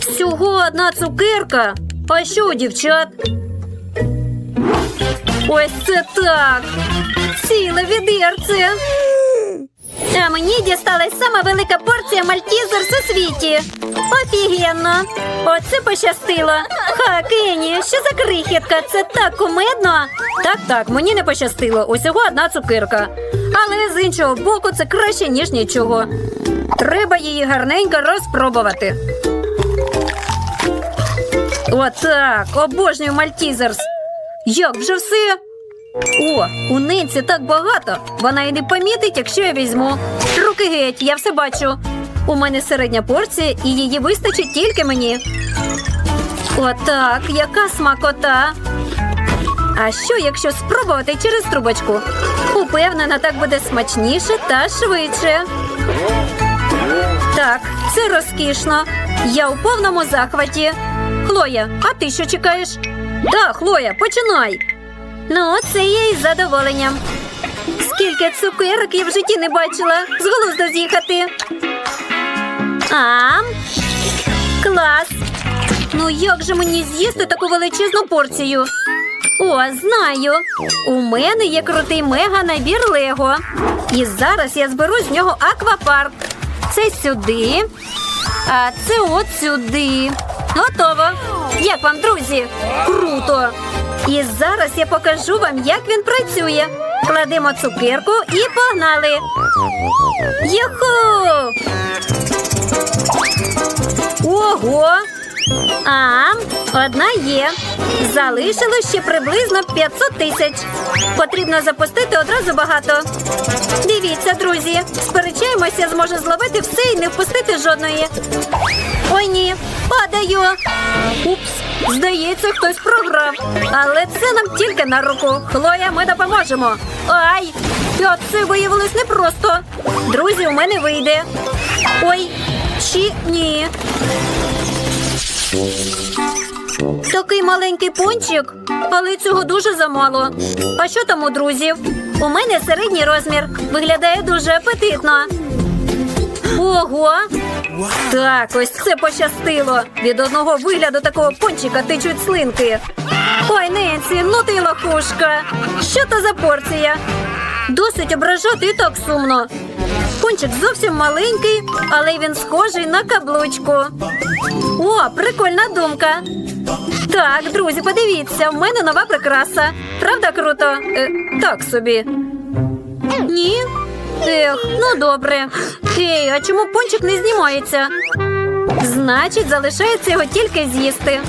Всього одна цукерка. А що дівчат? Ось це так. Ціле відерце. А мені дісталась сама велика порція мальтізерс у світі. Офігенно. Оце пощастило. Ха, Кені, що за крихітка? Це так кумедно. Так, так, мені не пощастило. Усього одна цукерка. Але з іншого боку, це краще, ніж нічого. Треба її гарненько розпробувати. Отак, обожнюю мальтізерс. Як вже все? О, у Ненці так багато. Вона і не помітить, якщо я візьму. Руки геть, я все бачу. У мене середня порція, і її вистачить тільки мені. Отак, яка смакота. А що, якщо спробувати через трубочку? Упевнена, так буде смачніше та швидше. Так, це розкішно. Я у повному захваті. Хлоя, а ти що чекаєш? Так, Хлоя, починай. Ну, це я із задоволенням. Скільки цукерок я в житті не бачила. З глузду з'їхати. А, клас. Ну як же мені з'їсти таку величезну порцію? О, знаю. У мене є крутий мега набір Лего. І зараз я зберу з нього аквапарк. Це сюди, а це от сюди. Готово. Як вам, друзі? Круто! І зараз я покажу вам, як він працює. Кладемо цукерку і погнали. Юху! Ого! А, одна є. Залишилось ще приблизно 500 тисяч. Потрібно запустити одразу багато. Дивіться, друзі, сперечаємося, зможе зловити все і не впустити жодної. Ой, ні, падаю. Упс, здається, хтось програв. Але це нам тільки на руку. Хлоя, ми допоможемо. Ай! Це виявилось непросто. Друзі, у мене вийде. Ой, чи ні. Такий маленький пончик, але цього дуже замало. А що там у друзів? У мене середній розмір. Виглядає дуже апетитно. Ого! Так, ось це пощастило. Від одного вигляду такого пончика течуть слинки. Ой, Ненсі, ну ти лохушка. Що то за порція? Досить ображати і так сумно. Пончик зовсім маленький, але він схожий на каблучку. О, прикольна думка. Так, друзі, подивіться, в мене нова прикраса. Правда круто? Е, так собі. Ні? Ех, ну добре. Ей, а чому пончик не знімається? Значить, залишається його тільки з'їсти.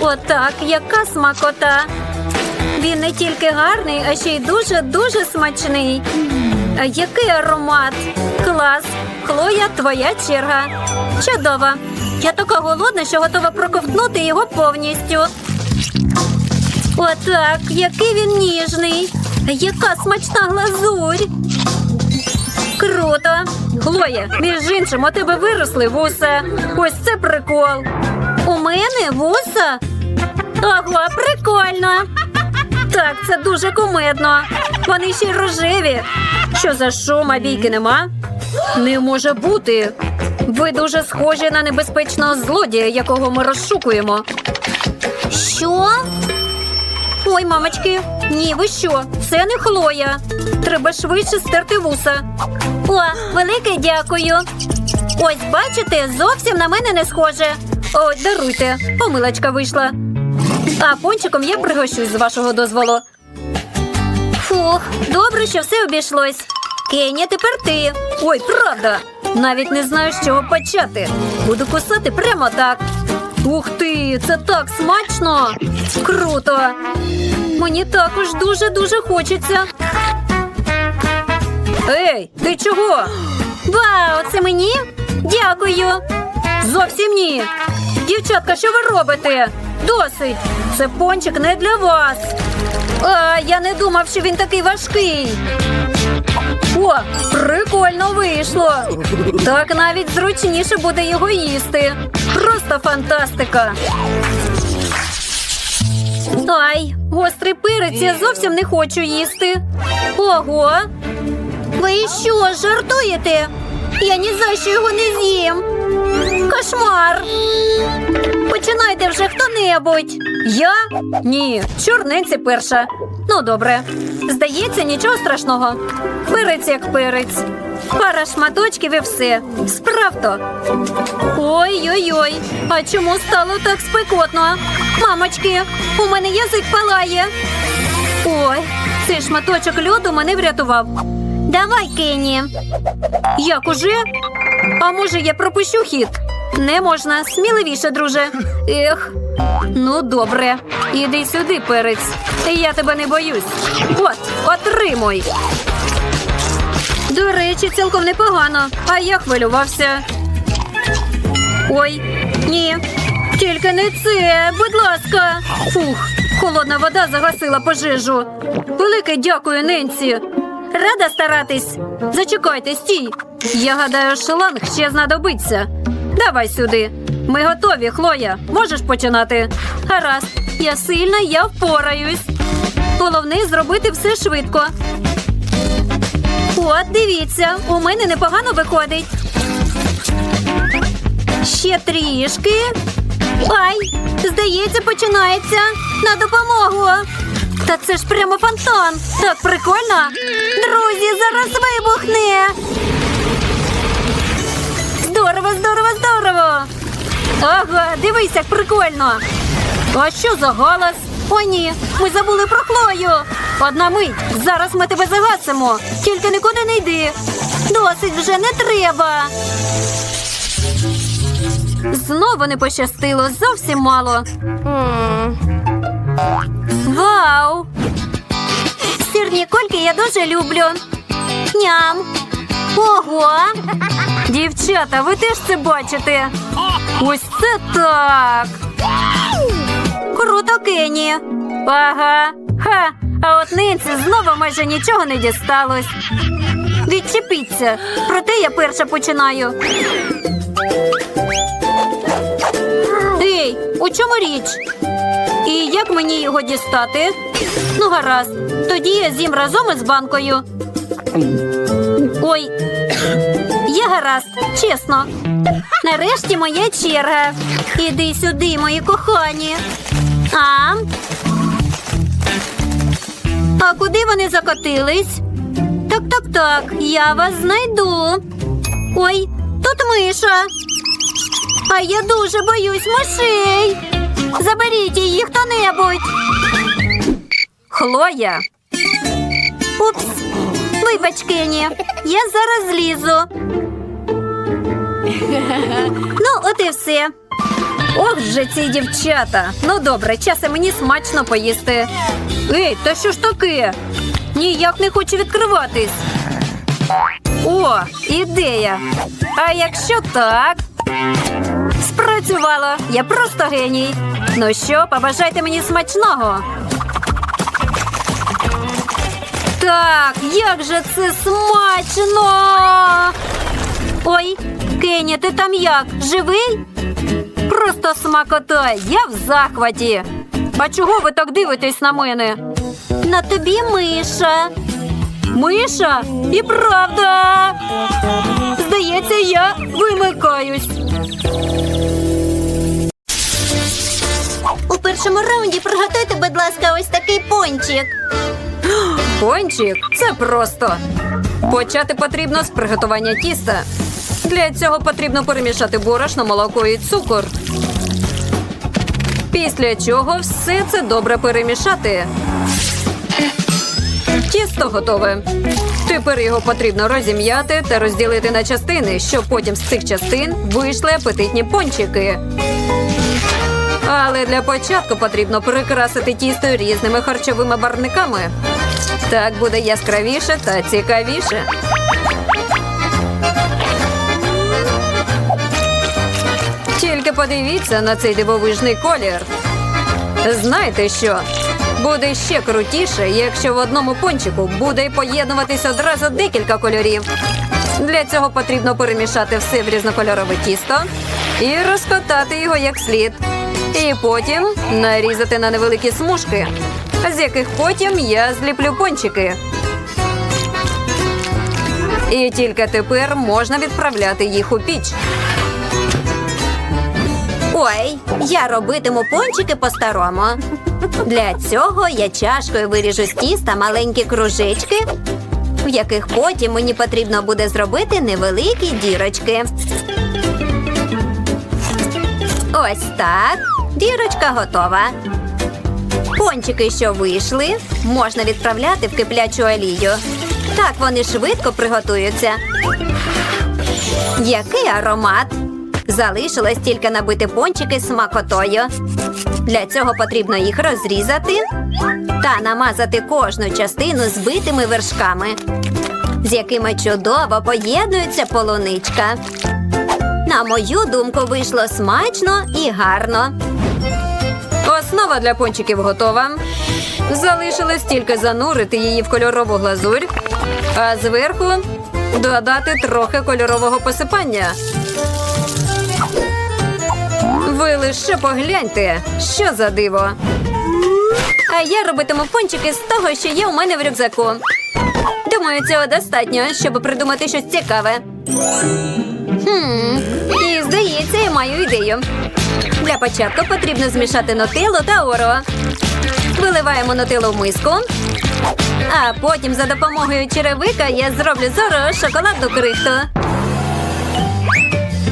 Отак, яка смакота. Він не тільки гарний, а ще й дуже-дуже смачний. А який аромат! Клас! Хлоя, твоя черга. Чудово. Я така голодна, що готова проковтнути його повністю. Отак, який він ніжний. Яка смачна глазурь. Круто. Хлоя, між іншим, у тебе виросли вуса. Ось це прикол. У мене вуса? Ага, прикольно. Так, це дуже кумедно. Вони ще й рожеві. Що за шум, а бійки нема? Не може бути. Ви дуже схожі на небезпечного злодія, якого ми розшукуємо. Що? Ой, мамочки, ні, ви що? Це не Хлоя. Треба швидше стерти вуса. О, велике дякую. Ось, бачите, зовсім на мене не схоже. Ой, даруйте, помилочка вийшла. А пончиком я пригощусь з вашого дозволу. Фух, добре, що все обійшлось. Кеня, тепер ти. Ой, правда. Навіть не знаю, з чого почати. Буду кусати прямо так. Ух ти, це так смачно! Круто! Мені також дуже-дуже хочеться. Ей, ти чого? Вау, це мені? Дякую. Зовсім ні. Дівчатка, що ви робите? Досить. Це пончик не для вас. А, я не думав, що він такий важкий. О, прикольно вийшло. Так навіть зручніше буде його їсти. Просто фантастика. Ай, гострий перець я зовсім не хочу їсти. Ого. Ви що, жартуєте? Я ні за що його не з'їм. кошмар. Починайте вже хто-небудь. Я? Ні, чорниці перша. Ну, добре. Здається, нічого страшного. Перець як перець. Пара шматочків і все. Справто. Ой-ой-ой. А чому стало так спекотно? Мамочки, у мене язик палає. Ой, цей шматочок льоду мене врятував. Давай, Кенні. Як уже? А може, я пропущу хід? Не можна, сміливіше, друже. Ех. Ну, добре. Іди сюди, перець. Я тебе не боюсь. От, отримуй. До речі, цілком непогано, а я хвилювався. Ой, ні. Тільки не це, будь ласка. Фух, холодна вода загасила пожежу. Велике дякую, Ненсі. Рада старатись. Зачекайте, стій. Я гадаю, шланг ще знадобиться. Давай сюди. Ми готові, Хлоя. Можеш починати. Гаразд, я сильна, я впораюсь. Головне зробити все швидко. От, дивіться, у мене непогано виходить. Ще трішки. Ай, здається, починається. На допомогу. Та це ж прямо фонтан. Так прикольно. Друзі, зараз вибухне. Здорово, здорово, здорово. Ага, дивись, як прикольно. А що за галас? О, ні, ми забули про Хлою. Одна мить, зараз ми тебе загасимо. Тільки нікуди не йди. Досить вже не треба. Знову не пощастило, зовсім мало. Вау! Сирні кольки я дуже люблю. Ням. Ого! Дівчата, ви теж це бачите? Ось це так. Круто, Кені. Ага. Ха. А от нинці знову майже нічого не дісталось. Відчепіться. Проте я перша починаю. Ей, у чому річ? І як мені його дістати? Ну, гаразд. Тоді я з'їм разом із банкою. Ой, є гаразд, чесно. Нарешті моя черга. Іди сюди, мої кохані. А? А куди вони закотились? Так, так, так, я вас знайду. Ой, тут миша. А я дуже боюсь мишей. Заберіть її хто-небудь. Хлоя. Упс. Вибач, Кені. Я зараз злізу. ну, от і все. Ох же ці дівчата. Ну добре, час і мені смачно поїсти. Ей, та що ж таке? Ніяк не хочу відкриватись. О, ідея. А якщо так? Спрацювало. Я просто геній. Ну що, побажайте мені смачного. Так, як же це смачно. Ой, Кені, ти там як? Живий? Просто смакота, я в захваті. А чого ви так дивитесь на мене? На тобі миша. Миша? І правда. Здається, я вимикаюсь. Першому раунді приготуйте, будь ласка, ось такий пончик. Пончик це просто. Почати потрібно з приготування тіста. Для цього потрібно перемішати борошно, молоко і цукор. Після чого все це добре перемішати. Тісто готове. Тепер його потрібно розім'яти та розділити на частини, щоб потім з цих частин вийшли апетитні пончики. Але для початку потрібно прикрасити тісто різними харчовими барниками. Так буде яскравіше та цікавіше. Тільки подивіться на цей дивовижний колір. Знаєте що? Буде ще крутіше, якщо в одному пончику буде поєднуватись одразу декілька кольорів. Для цього потрібно перемішати все в різнокольорове тісто і розкатати його як слід. І потім нарізати на невеликі смужки, з яких потім я зліплю пончики. І тільки тепер можна відправляти їх у піч. Ой, я робитиму пончики по-старому. Для цього я чашкою виріжу з тіста маленькі кружечки, в яких потім мені потрібно буде зробити невеликі дірочки. Ось так. Дірочка готова. Пончики, що вийшли, можна відправляти в киплячу олію. Так вони швидко приготуються. Який аромат! Залишилось тільки набити пончики смакотою. Для цього потрібно їх розрізати та намазати кожну частину збитими вершками, з якими чудово поєднується полуничка. На мою думку, вийшло смачно і гарно. Основа для пончиків готова. Залишилось тільки занурити її в кольорову глазурь, а зверху додати трохи кольорового посипання. Ви лише погляньте, що за диво. А я робитиму пончики з того, що є у мене в рюкзаку. Думаю, цього достатньо, щоб придумати щось цікаве. Хм, і здається, я маю ідею. Для початку потрібно змішати нутеллу та оро. Виливаємо нутеллу в миску. А потім за допомогою черевика я зроблю з оро шоколадну крихту.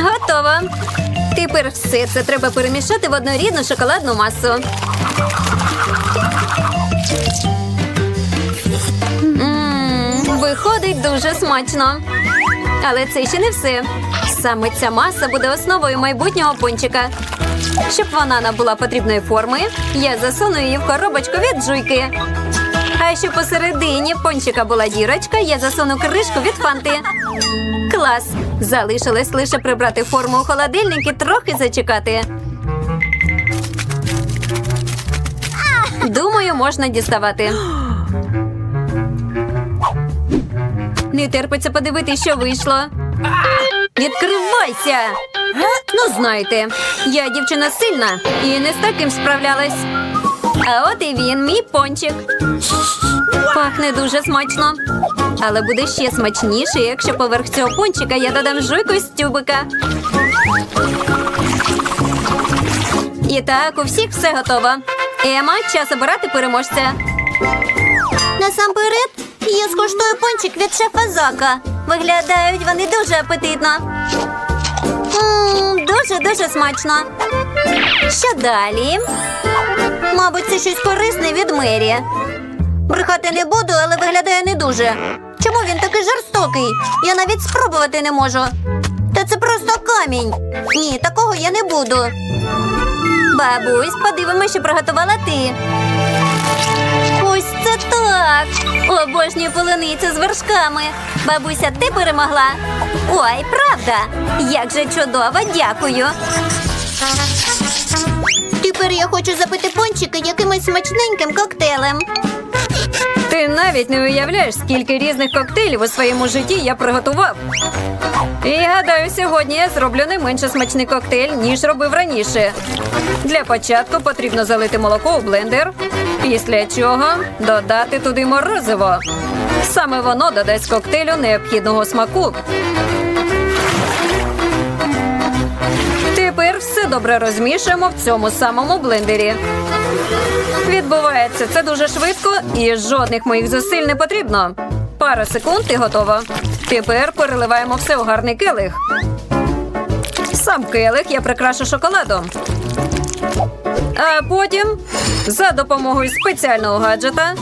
Готово. Тепер все це треба перемішати в однорідну шоколадну масу. Виходить дуже смачно. Але це ще не все. Саме ця маса буде основою майбутнього пончика. Щоб вона набула потрібної форми, я засуну її в коробочку від жуйки. А щоб посередині пончика була дірочка, я засуну кришку від фанти. Клас! Залишилось лише прибрати форму у холодильник і трохи зачекати. Думаю, можна діставати. Не терпиться подивитися, що вийшло. Відкривайся! Ну, знаєте, я дівчина сильна і не з таким справлялась. А от і він, мій пончик. Пахне дуже смачно. Але буде ще смачніше, якщо поверх цього пончика я додам жуйку з тюбика. І так, у всіх все готово. Ема, час обирати переможця. Насамперед, я скуштую пончик від шефа Зака. Виглядають вони дуже апетитно. Дуже-дуже смачно. Що далі? Мабуть, це щось корисне від Мері. Брехати не буду, але виглядає не дуже. Чому він такий жорстокий? Я навіть спробувати не можу. Та це просто камінь. Ні, такого я не буду. Бабусь, подивимося, що приготувала ти. Ось це так. Обожнюю полуницю з вершками. Бабуся, ти перемогла. Ой, правда. Як же чудово, дякую. Тепер я хочу запити пончики якимось смачненьким коктейлем. Ти навіть не уявляєш, скільки різних коктейлів у своєму житті я приготував. І гадаю, сьогодні я зроблю не менше смачний коктейль, ніж робив раніше. Для початку потрібно залити молоко у блендер, після чого додати туди морозиво. Саме воно додасть коктейлю необхідного смаку. Тепер все добре розмішуємо в цьому самому блендері. Відбувається це дуже швидко і жодних моїх зусиль не потрібно. Пара секунд і готово. Тепер переливаємо все у гарний келих. Сам келих я прикрашу шоколадом. А потім за допомогою спеціального гаджета.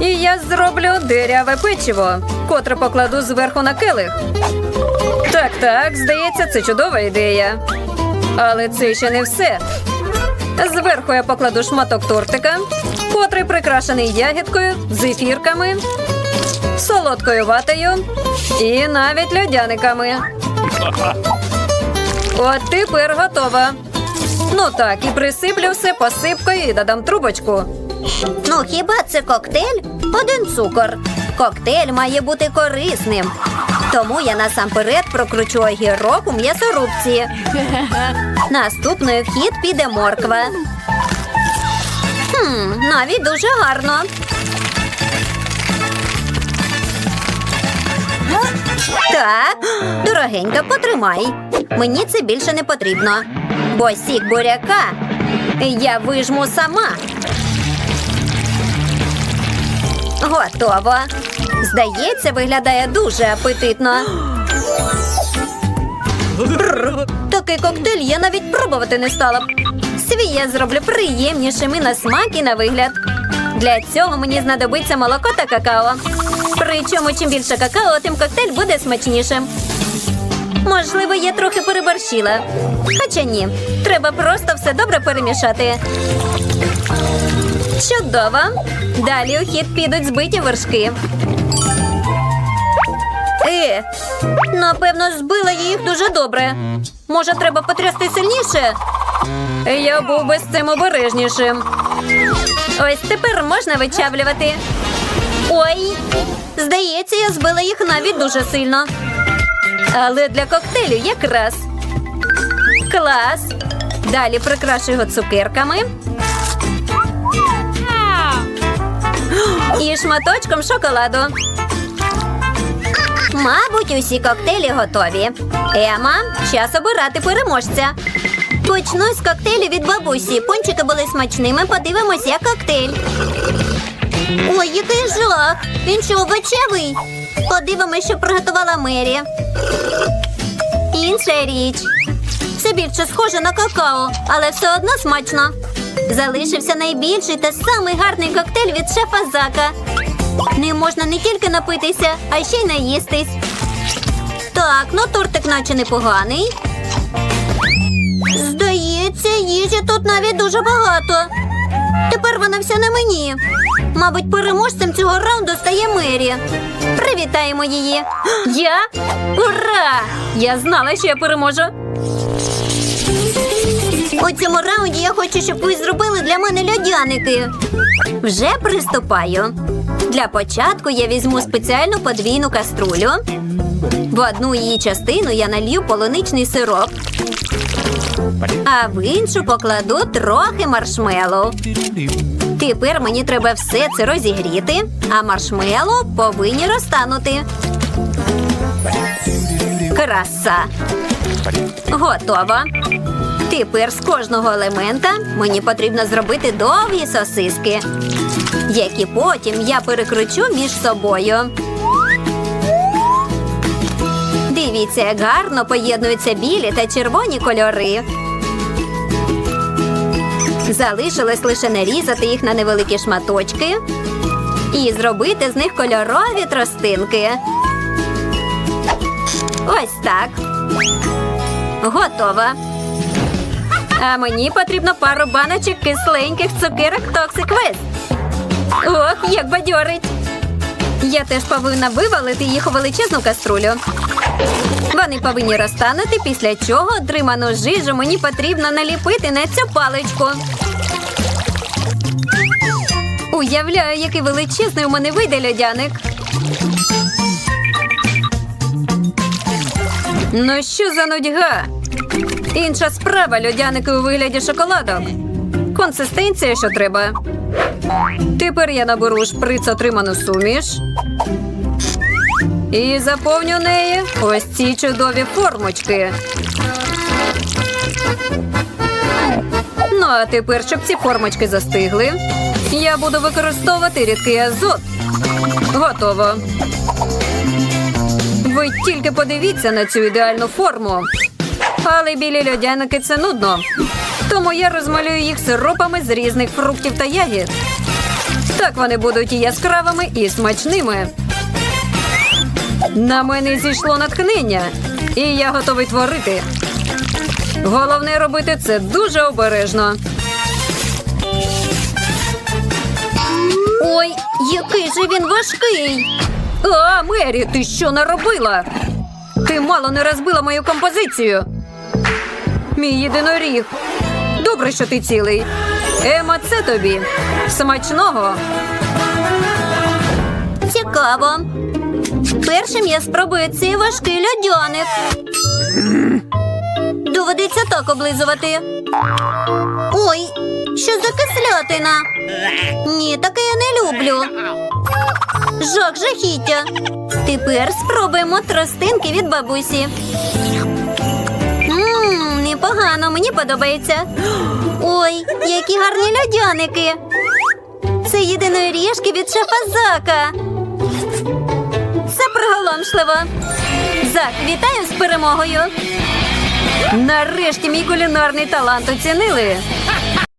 І я зроблю диряве печиво, котре покладу зверху на келих. Так, так, здається, це чудова ідея. Але це ще не все. Зверху я покладу шматок тортика, котрий прикрашений ягідкою, зефірками, солодкою ватою і навіть льодяниками. От тепер готова. Ну так, і присиплю все посипкою і додам трубочку. Ну, хіба це коктейль? Один цукор. Коктейль має бути корисним. Тому я насамперед прокручу огірок у м'ясорубці. Наступною в хід піде морква. Хм, навіть дуже гарно. Так, дорогенька, потримай. Мені це більше не потрібно. Бо сік буряка я вижму сама. Готово. Здається, виглядає дуже апетитно. Бррр, Такий коктейль я навіть пробувати не стала б. Свій я зроблю приємнішим і на смак, і на вигляд. Для цього мені знадобиться молоко та какао. Причому, чим більше какао, тим коктейль буде смачнішим. Можливо, я трохи переборщила. Хоча ні, треба просто все добре перемішати. Чудово. Далі у хід підуть збиті вершки. Е, напевно, збила я їх дуже добре. Може, треба потрясти сильніше? Я був би з цим обережнішим. Ось тепер можна вичавлювати. Ой, здається, я збила їх навіть дуже сильно. Але для коктейлю якраз. Клас. Далі прикрашу його цукерками. І шматочком шоколаду. Мабуть, усі коктейлі готові. Ема, час обирати переможця. Почну з коктейлю від бабусі. Пончики були смачними. Подивимось, як коктейль. Ой, який жах! Він що, овочевий? Подивимось, що приготувала Мері. Інша річ. Все більше схоже на какао, але все одно смачно. Залишився найбільший та самий гарний коктейль від шефа Зака. Ним можна не тільки напитися, а ще й наїстись. Так, ну тортик наче непоганий. Здається, їжі тут навіть дуже багато. Тепер вона вся на мені. Мабуть, переможцем цього раунду стає Мері. Привітаємо її. Я? Ура! Я знала, що я переможу. У цьому раунді я хочу, щоб ви зробили для мене льодяники. Вже приступаю. Для початку я візьму спеціальну подвійну каструлю. В одну її частину я налью полуничний сироп, а в іншу покладу трохи маршмеллоу. Тепер мені треба все це розігріти, а маршмеллоу повинні розтанути. Краса. Готово. Тепер з кожного елемента мені потрібно зробити довгі сосиски, які потім я перекручу між собою. Дивіться, як гарно поєднуються білі та червоні кольори. Залишилось лише нарізати їх на невеликі шматочки і зробити з них кольорові тростинки. Ось так. Готово. А мені потрібно пару баночок кисленьких цукерок Toxic West. Ох, як бадьорить. Я теж повинна вивалити їх у величезну каструлю. Вони повинні розтанути, після чого отриману жижу мені потрібно наліпити на цю паличку. Уявляю, який величезний у мене вийде льодяник. Ну що за нудьга? Інша справа льодяники у вигляді шоколадок. Консистенція, що треба. Тепер я наберу шприц отриману суміш. І заповню неї ось ці чудові формочки. Ну, а тепер, щоб ці формочки застигли, я буду використовувати рідкий азот. Готово. Ви тільки подивіться на цю ідеальну форму. Але білі льодяники це нудно. Тому я розмалюю їх сиропами з різних фруктів та ягід. Так вони будуть і яскравими, і смачними. На мене зійшло натхнення, і я готовий творити. Головне робити це дуже обережно. Ой, який же він важкий. А, Мері, ти що наробила? Ти мало не розбила мою композицію. Мій єдиноріг. Добре, що ти цілий. Ема, це тобі. Смачного. Цікаво. Першим я спробую цей важкий льодяник. Доведеться так облизувати. Ой, що за кислятина? Ні, таке я не люблю. Жах, жахіття. Тепер спробуємо тростинки від бабусі. Ммм, непогано, мені подобається. Ой, які гарні льодяники. Це єдиноріжки від шефа Зака. Приголомшливо. Зак, вітаю з перемогою. Нарешті мій кулінарний талант оцінили.